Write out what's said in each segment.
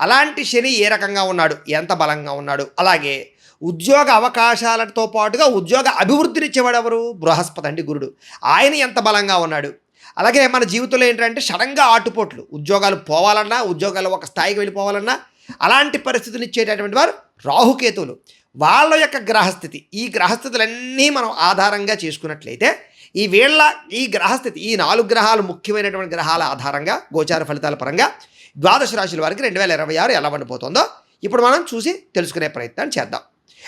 అలాంటి శని ఏ రకంగా ఉన్నాడు? ఎంత బలంగా ఉన్నాడు? అలాగే ఉద్యోగ అవకాశాలతో పాటుగా ఉద్యోగ అభివృద్ధినిచ్చేవాడు ఎవరు బృహస్పతి అండి గురుడు. ఆయన ఎంత బలంగా ఉన్నాడు? అలాగే మన జీవితంలో ఏంటంటే సడన్గా ఆటుపోట్లు. ఉద్యోగాలు పోవాలన్నా ఉద్యోగాలు ఒక స్థాయికి వెళ్ళిపోవాలన్నా అలాంటి పరిస్థితులు ఇచ్చేటటువంటి వారు రాహుకేతువులు. వాళ్ళ యొక్క గ్రహస్థితి. ఈ గ్రహస్థితులన్నీ మనం ఆధారంగా చేసుకున్నట్లయితే ఈ వీళ్ళ ఈ గ్రహస్థితి ఈ నాలుగు గ్రహాలు ముఖ్యమైనటువంటి గ్రహాల ఆధారంగా గోచార ఫలితాల పరంగా ద్వాదశ రాశుల వారికి రెండు వేల ఇరవై ఆరు ఎలా వండిపోతుందో ఇప్పుడు మనం చూసి తెలుసుకునే ప్రయత్నం చేద్దాం.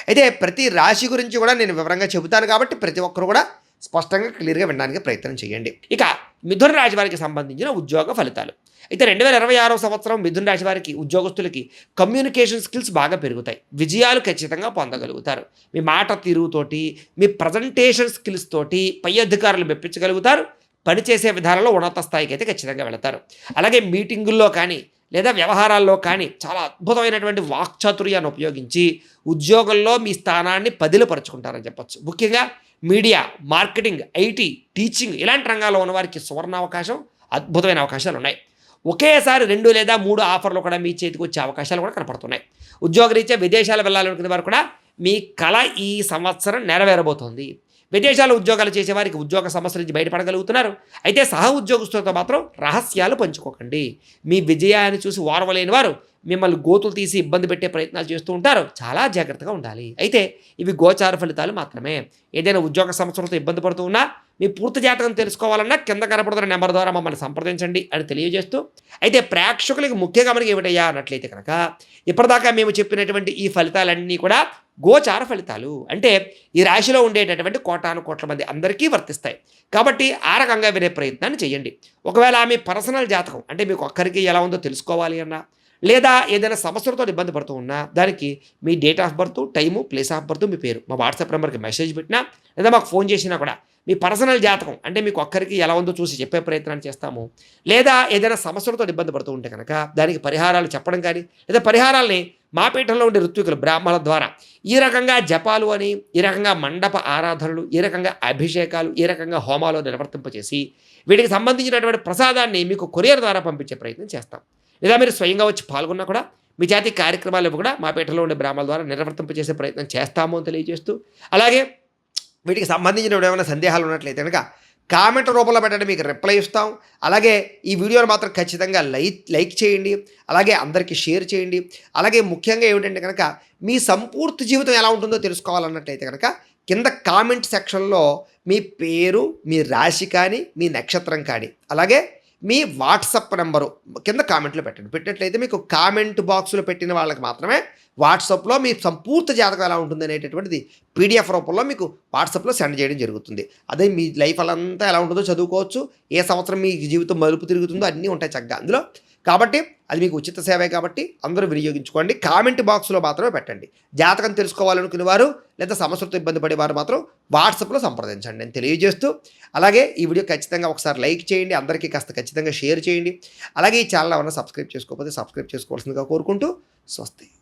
అయితే ప్రతి రాశి గురించి కూడా నేను వివరంగా చెబుతాను కాబట్టి ప్రతి ఒక్కరు కూడా స్పష్టంగా క్లియర్గా వినడానికి ప్రయత్నం చేయండి. ఇక మిథున రాశి వారికి సంబంధించిన ఉద్యోగ ఫలితాలు. అయితే రెండు వేల ఇరవై ఆరో సంవత్సరం మిథున రాశి వారికి ఉద్యోగస్తులకి కమ్యూనికేషన్ స్కిల్స్ బాగా పెరుగుతాయి. విజయాలు ఖచ్చితంగా పొందగలుగుతారు. మీ మాట తీరుతోటి మీ ప్రజెంటేషన్ స్కిల్స్ తోటి పై అధికారులు మెప్పించగలుగుతారు. పనిచేసే విధానంలో ఉన్నత స్థాయికి అయితే ఖచ్చితంగా వెళతారు. అలాగే మీటింగుల్లో కానీ లేదా వ్యవహారాల్లో కానీ చాలా అద్భుతమైనటువంటి వాక్చాతుర్యాన్ని ఉపయోగించి ఉద్యోగంలో మీ స్థానాన్ని పదిలపరుచుకుంటారని చెప్పొచ్చు. ముఖ్యంగా మీడియా మార్కెటింగ్ ఐటీ టీచింగ్ ఇలాంటి రంగాల్లో ఉన్నవారికి సువర్ణ అవకాశం అద్భుతమైన అవకాశాలు ఉన్నాయి. ఒకేసారి రెండు లేదా మూడు ఆఫర్లు కూడా మీ చేతికి వచ్చే అవకాశాలు కూడా కనపడుతున్నాయి. ఉద్యోగరీత్యా విదేశాలు వెళ్ళాలనుకునే వారు కూడా మీ కళ ఈ సంవత్సరం నెరవేరబోతోంది. విదేశాల్లో ఉద్యోగాలు చేసేవారికి ఉద్యోగ సమస్యల నుంచి బయటపడగలుగుతున్నారు. అయితే సహ ఉద్యోగస్తులతో మాత్రం రహస్యాలు పంచుకోకండి. మీ విజయాన్ని చూసి ఓర్వలేని వారు మిమ్మల్ని గోతులు తీసి ఇబ్బంది పెట్టే ప్రయత్నాలు చేస్తూ ఉంటారు. చాలా జాగ్రత్తగా ఉండాలి. అయితే ఇవి గోచార ఫలితాలు మాత్రమే. ఏదైనా ఉద్యోగ సంవత్సరంతో ఇబ్బంది పడుతూ ఉన్నా మీ పూర్తి జాతకం తెలుసుకోవాలన్నా కింద కనపడుతున్న నెంబర్ ద్వారా మమ్మల్ని సంప్రదించండి అని తెలియజేస్తూ అయితే ప్రేక్షకులకి ముఖ్య గమనిక ఏమిటయ్యా అన్నట్లయితే కనుక ఇప్పటిదాకా మేము చెప్పినటువంటి ఈ ఫలితాలన్నీ కూడా గోచార ఫలితాలు అంటే ఈ రాశిలో ఉండేటటువంటి కోటాను కోట్ల మంది అందరికీ వర్తిస్తాయి. కాబట్టి ఆ రకంగా వినే ప్రయత్నాన్ని చేయండి. ఒకవేళ ఆమె పర్సనల్ జాతకం అంటే మీకు ఒక్కరికి ఎలా ఉందో తెలుసుకోవాలి అన్నా లేదా ఏదైనా సమస్యలతో ఇబ్బంది పడుతూ ఉన్నా దానికి మీ date of birth time place of birth మీ పేరు. మా వాట్సాప్ నెంబర్కి మెసేజ్ పెట్టినా లేదా మాకు ఫోన్ చేసినా కూడా మీ పర్సనల్ జాతకం అంటే మీకు ఒక్కరికి ఎలా ఉందో చూసి చెప్పే ప్రయత్నాన్ని చేస్తాము. లేదా ఏదైనా సమస్యలతో ఇబ్బంది పడుతూ ఉంటే కనుక దానికి పరిహారాలు చెప్పడం కానీ లేదా పరిహారాల్ని మా పీఠంలో ఉండే ఋత్వికులు బ్రాహ్మణుల ద్వారా ఈ రకంగా జపాలు అని ఈ రకంగా మండప ఆరాధనలు ఈ రకంగా అభిషేకాలు ఈ రకంగా హోమాలు నిర్వర్తింపచేసి వీటికి సంబంధించినటువంటి ప్రసాదాన్ని మీకు కొరియర్ ద్వారా పంపించే ప్రయత్నం చేస్తాం. లేదా మీరు స్వయంగా వచ్చి పాల్గొన్నా కూడా మీ జాతి కార్యక్రమాలు కూడా మా పీఠంలో ఉండే బ్రాహ్మణుల ద్వారా నిర్వర్తింపచేసే ప్రయత్నం చేస్తాము అని తెలియజేస్తూ అలాగే వీటికి సంబంధించిన ఏమైనా సందేహాలు ఉన్నట్లయితే కనుక కామెంట్ రూపంలో పెట్టండి మీకు రిప్లై ఇస్తాం. అలాగే ఈ వీడియోని మాత్రం ఖచ్చితంగా లైక్ లైక్ చేయండి అలాగే అందరికీ షేర్ చేయండి. అలాగే ముఖ్యంగా ఏమిటంటే కనుక మీ సంపూర్తి జీవితం ఎలా ఉంటుందో తెలుసుకోవాలన్నట్లయితే కనుక కింద కామెంట్ సెక్షన్లో మీ పేరు మీ రాశి కానీ మీ నక్షత్రం కానీ అలాగే మీ వాట్సప్ నెంబరు కింద కామెంట్లో పెట్టండి. పెట్టినట్లయితే మీకు కామెంట్ బాక్స్లో పెట్టిన వాళ్ళకి మాత్రమే వాట్సాప్లో మీ సంపూర్తి జాతకం ఎలా ఉంటుంది అనేటటువంటిది పీడిఎఫ్ రూపంలో మీకు వాట్సాప్లో సెండ్ చేయడం జరుగుతుంది. అదే మీ లైఫ్ అంతా ఎలా ఉంటుందో చదువుకోవచ్చు. ఏ సంవత్సరం మీ జీవితం మలుపు తిరుగుతుందో అన్నీ ఉంటాయి చక్కగా. అందులో కాబట్టి అది మీకు ఉచిత సేవే కాబట్టి అందరూ వినియోగించుకోండి. కామెంట్ బాక్స్లో మాత్రమే పెట్టండి. జాతకం తెలుసుకోవాలనుకునే వారు లేదా సమస్యలతో ఇబ్బంది పడేవారు మాత్రం వాట్సాప్లో సంప్రదించండి. నేను తెలియజేస్తూ అలాగే ఈ వీడియో ఖచ్చితంగా ఒకసారి లైక్ చేయండి. అందరికీ కాస్త ఖచ్చితంగా షేర్ చేయండి. అలాగే ఈ ఛానల్ ఏమైనా సబ్స్క్రైబ్ చేసుకోకపోతే సబ్స్క్రైబ్ చేసుకోవాల్సిందిగా కోరుకుంటూ స్వస్తి.